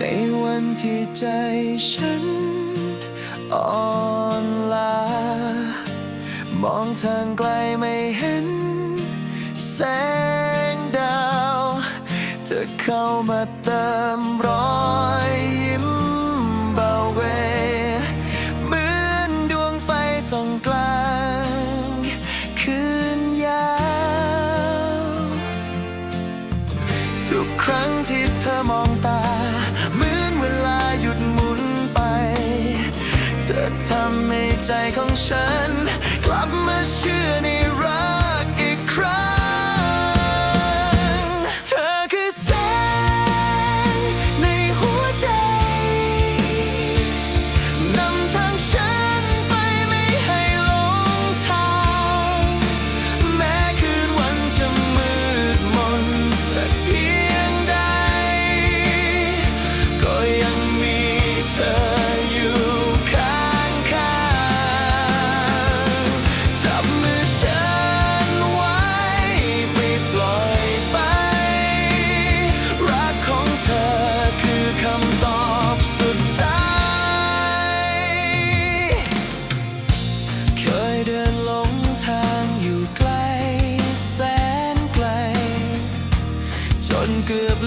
ในวันที่ใจฉันอ่อนล้ามองทางไกลไม่เห็น แสงดาว เธอเข้ามาเติมรอยยิ้มเบาเว เหมือนดวงไฟส่องกลางคืนยาว ทุกครั้งำให้ใจของฉัน กลับมาเชื่อในรักอีกครั้ง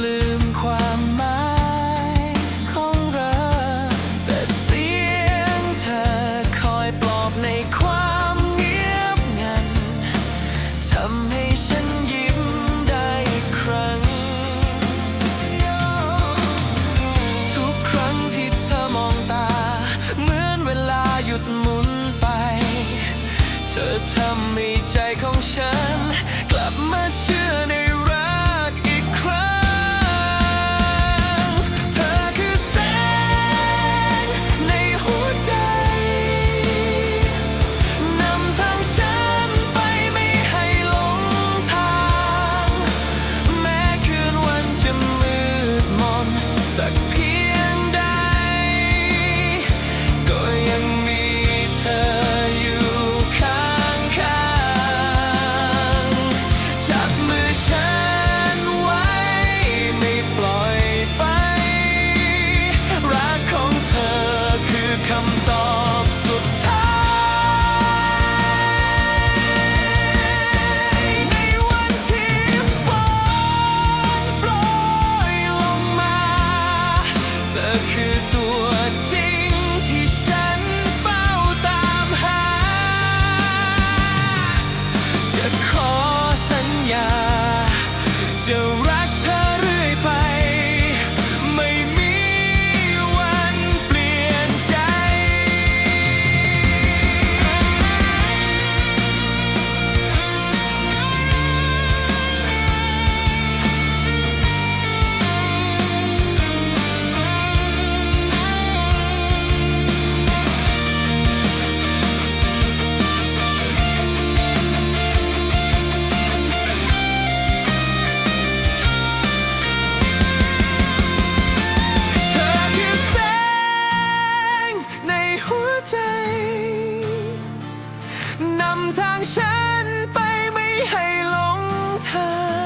ลืมความหมายของเราแต่เสียงเธอคอยปลอบในความเงียบงันทำให้ฉันยิ้มได้อีกครั้ง ทุกครั้งที่เธอมองตา เหมือนเวลาหยุดหมุนไป เธอทำให้ใจของฉัน ใจ นำทางฉันไปไม่ให้หลงทาง